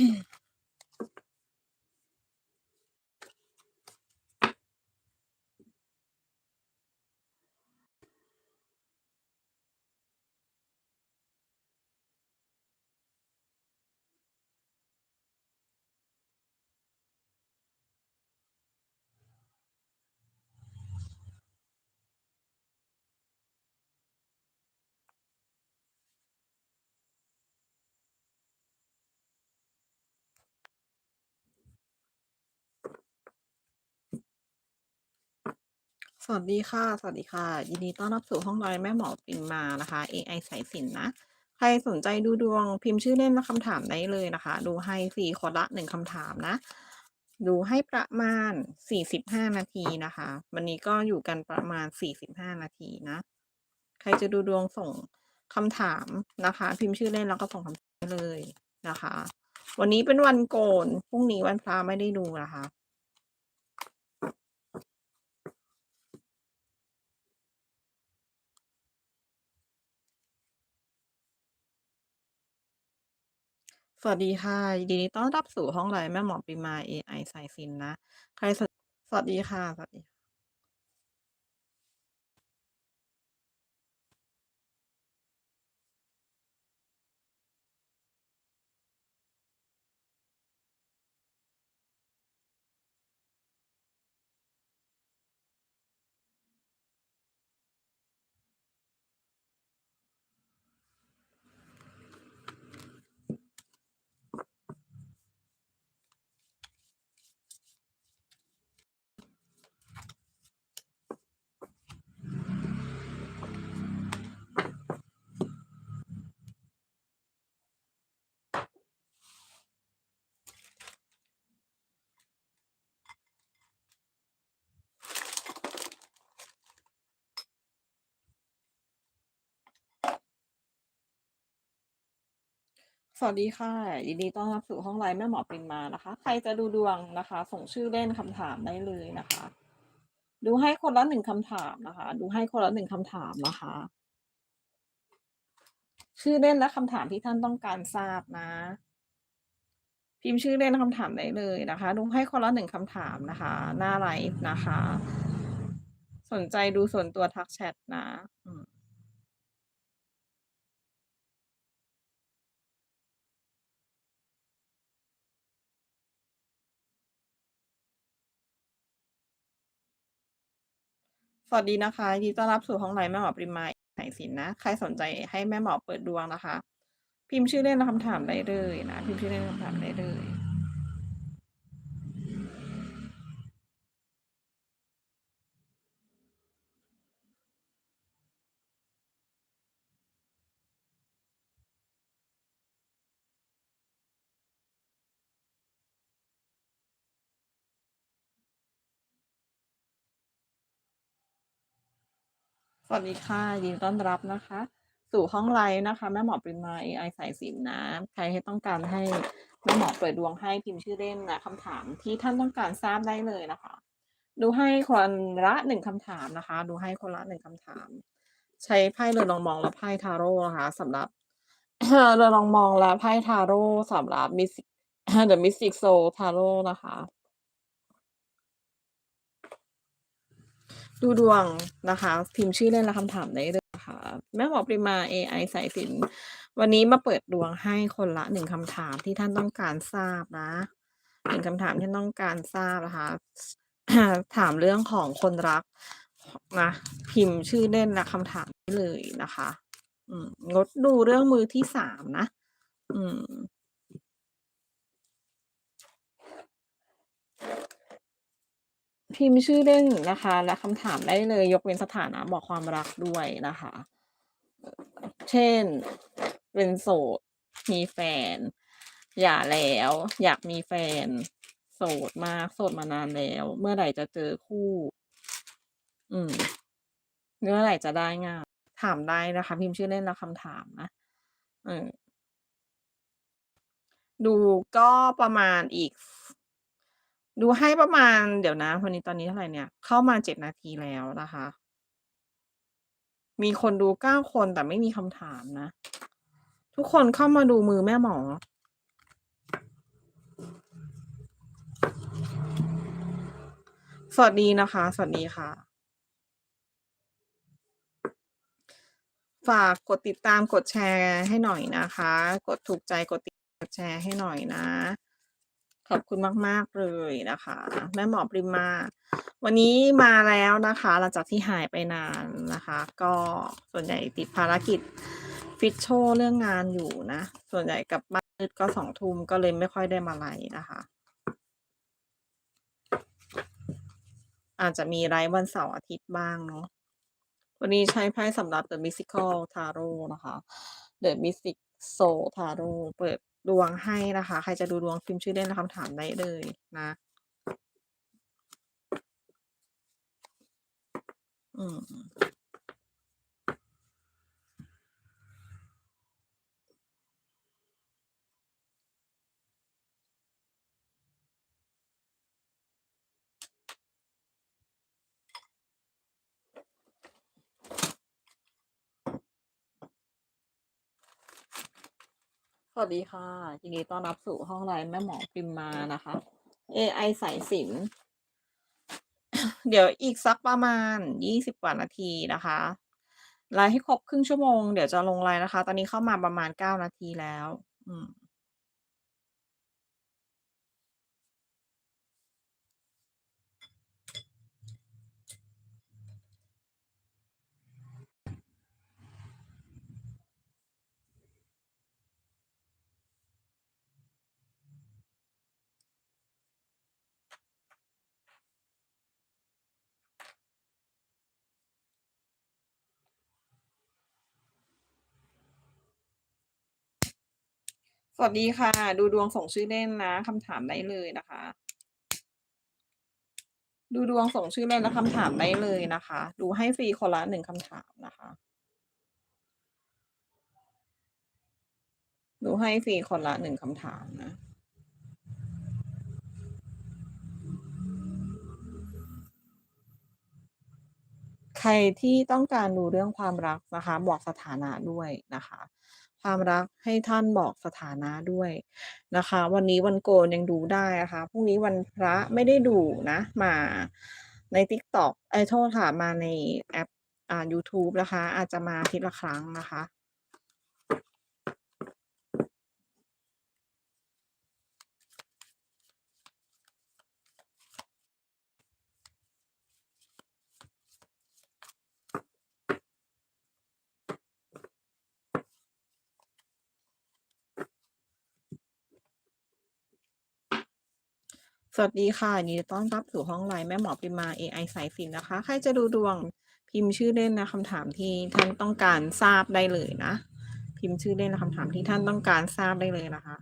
Mm-hmm. วัสดีค่ะ สวัสดีค่ะ ยินดีต้อนรับสู่ห้องไลน์แม่หมอปริมมานะคะเอไอสายสินนะ ใครสนใจดูดวงพิมพ์ชื่อเล่นและคำถามได้เลยนะคะ ดูให้ฟรีคนละ1คำถามนะ ดูให้ประมาณ 45 นาทีนะคะ วันนี้ก็อยู่กันประมาณ 45 นาทีนะ ใครจะดูดวงส่งคำถามนะคะ พิมพ์ชื่อเล่นแล้วก็ส่งคำถามได้เลยนะคะ วันนี้เป็นวันโกน พรุ่งนี้วันพระไม่ได้ดูนะคะ สวัสดีค่ะ ยินดีต้อนรับสู่ห้องไลน์แม่หมอปริมาเอไอสายสิญจน์นะ ใครสนสวัสดีค่ะ สวัสดี สวัสดีค่ะยินดีต้อนรับสู่ห้องไลน์แม่หมอปริมานะคะ ใครจะดูดวงนะคะ ส่งชื่อเล่นคำถามได้เลยนะคะ ดูให้คนละ1คำถามนะคะ ดูให้คนละ1คำถามนะคะ ชื่อเล่นและคำถามที่ท่านต้องการทราบนะ พิมพ์ชื่อเล่นคำถามได้เลยนะคะ ดูให้คนละ1คำถามนะคะ หน้าไลฟ์นะคะ สนใจดูส่วนตัวทักแชตนะ อืม สวัสดีนะคะยินดีต้อนรับสู่ห้องไลน์แม่หมอปริมาสายสินนะ ใครสนใจให้แม่หมอเปิดดวงนะคะ พิมพ์ชื่อเล่นและคำถามได้เลยนะ พิมพ์ชื่อเล่นคำถามได้เลย สวัสดีค่ะยินดีต้อนรับนะคะ สู่ห้องไลฟ์นะคะ แม่หมอปริมาเอไอสายสินนะ ใครให้ต้องการให้แม่หมอเปิดดวงให้พิมพ์ชื่อเล่นและคำถามที่ท่านต้องการทราบได้เลยนะคะ ดูให้คนละ1คำถามนะคะ ดูให้คนละ1คำถาม ใช้ไพ่เรือลองมองและไพ่ทาโรต์นะคะสำหรับเรือลองมองและไพ่ทาโรต์สำหรับ Mystic The Mystic Soul Tarot นะคะ ดูดวงนะคะ พิมพ์ชื่อเล่นและคำถามได้เลยนะคะแม่หมอปริมาเอไอสายสิน วันนี้มาเปิดดวงให้คนละ1คำถามที่ท่านต้องการทราบนะ1คำถามที่ต้องการทราบนะคะ ถามเรื่องของคนรักนะพิมพ์ชื่อเล่นและคำถามได้เลยนะคะ อืมงดดูเรื่องมือที่3นะ อืม พิมพ์ชื่อเล่นนะคะ และคำถามได้เลย ยกเว้นสถานะบอกความรักด้วยนะคะ เช่น เป็นโสด มีแฟนหย่าแล้ว อยากมีแฟน โสดมากโสดมานานแล้ว เมื่อไหร่จะเจอคู่ อืมเมื่อไหร่จะได้งานถามได้นะคะ พิมพ์ชื่อเล่นและคำถามนะเออดูก็ประมาณอีก ดูให้ประมาณเดี๋ยวนะ วันนี้ตอนนี้เท่าไหร่เนี่ย เข้ามาเจ็ดนาทีแล้วนะคะ มีคนดูเก้าคนแต่ไม่มีคำถามนะ ทุกคนเข้ามาดูมือแม่หมอ สวัสดีนะคะ สวัสดีค่ะ ฝากกดติดตามกดแชร์ให้หน่อยนะคะ กดถูกใจกดติดกดแชร์ให้หน่อยนะ ขอบคุณมาก ๆ เลยนะคะ แม่หมอปริมา วันนี้มาแล้วนะคะหลังจากที่หายไปนานนะคะ ก็ส่วนใหญ่ติดภารกิจฟิตโชว์เรื่องงานอยู่นะ ส่วนใหญ่กลับบ้านดึกก็2ทุ่มก็เลยไม่ค่อยได้มาไลฟ์นะคะ อาจจะมีไลฟ์วันเสาร์อาทิตย์บ้างเนาะวันนี้ใช้ไพ่สำหรับ The Mystical Tarot นะคะ The Mystic Soul Tarot เปิด ดวงให้นะคะ ใครจะดูดวงพิมพ์ชื่อเล่นและคำถามได้เลยนะ อืม วัสดีค่ะยินดีต้อนรับสู่ห้องไลน์แม่หมอพิมมานะคะ AI สายสิน เดี๋ยวอีกสักประมาณ20กว่านาทีนะคะไลน์ให้ครบครึ่งชั่วโมงเดี๋ยวจะลงไลน์นะคะ ตอนนี้เข้ามาประมาณ9นาทีแล้ว อืม วัสดีค่ะ ดูดวงส่งชื่อเล่นนะคำถามได้เลยนะคะ ดูดวงส่งชื่อเล่นและคำถามได้เลยนะคะ ดูให้ฟรีคนละหนึ่งคำถามนะคะ ดูให้ฟรีคนละหนึ่งคำถามนะ ใครที่ต้องการดูเรื่องความรักนะคะ บอกสถานะด้วยนะคะ ความรักให้ท่านบอกสถานะด้วยนะคะ วันนี้วันโกนยังดูได้นะคะพรุ่งนี้วันพระไม่ได้ดูนะ มาใน t ิ k t o k ไอ้โทษค่ะมาในแอปอ่า YouTube นะคะ อาจจะมาอาทิตย์ละครั้งนะคะ วัสดีค่ะยินดีต้อนรับสู่ห้องไลน์แม่หมอปริมา AI สายสินนะคะ ใครจะดูดวงพิมพ์ชื่อเล่นนะคำถามที่ท่านต้องการทราบได้เลยนะ พิมพ์ชื่อเล่นนะคำถามที่ท่านต้องการทราบได้เลยนะคะ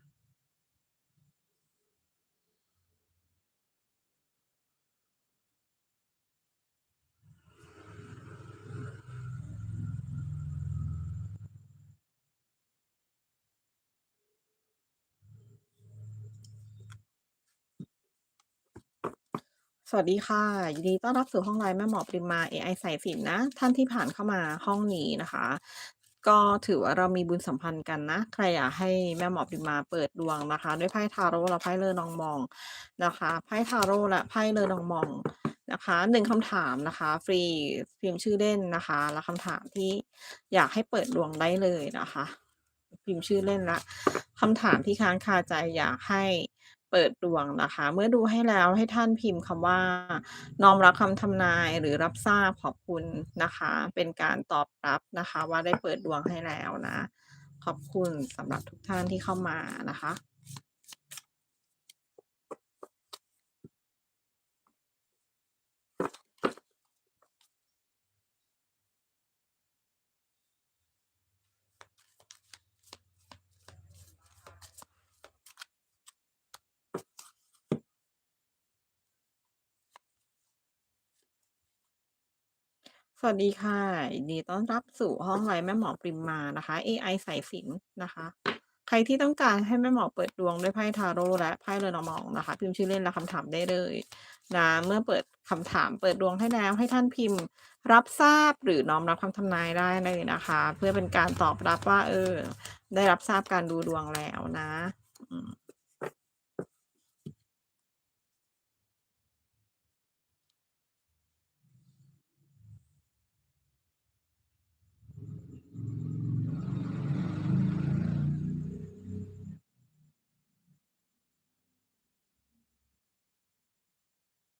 สวัสดีค่ะ ยินดีต้อนรับสู่ห้องไลน์แม่หมอปริมา AI สายสิญจนนะ ท่านที่ผ่านเข้ามาห้องนี้นะคะ ก็ถือว่าเรามีบุญสัมพันธ์กันนะ ใครอยากให้แม่หมอปริมาเปิดดวงนะคะ ด้วยไพ่ทาโรต์และไพ่เลอ Normand นะคะไพ่ทาโรต์และไพ่เลอ Normand นะคะ1คำถามนะคะ ฟรีพิมพ์ชื่อเล่นนะคะ และคำถามที่อยากให้เปิดดวงได้เลยนะคะ พิมพ์ชื่อเล่นและคำถามที่ค้างคาใจอยากให้ เปิดดวงนะคะ เมื่อดูให้แล้วให้ท่านพิมพ์คำว่า น้อมรับคำทำนายหรือรับทราบขอบคุณนะคะ เป็นการตอบรับนะคะ ว่าได้เปิดดวงให้แล้วนะ ขอบคุณสำหรับทุกท่านที่เข้ามานะคะ สวัสดีค่ะยินดีต้อนรับสู่ห้องไลน์แม่หมอปริมมานะคะ AI สายสิญจน์นะคะ ใครที่ต้องการให้แม่หมอเปิดดวงด้วยไพ่ทาโรต์และไพ่เลอ Normand นะคะ พิมพ์ชื่อเล่นและคำถามได้เลยนะเมื่อเปิดคำถามเปิดดวงให้แล้วให้ท่านพิมพ์ รับทราบหรือน้อมรับคำทำนายได้เลยนะคะ เพื่อเป็นการตอบรับว่า เออ ได้รับทราบการดูดวงแล้วนะ อืม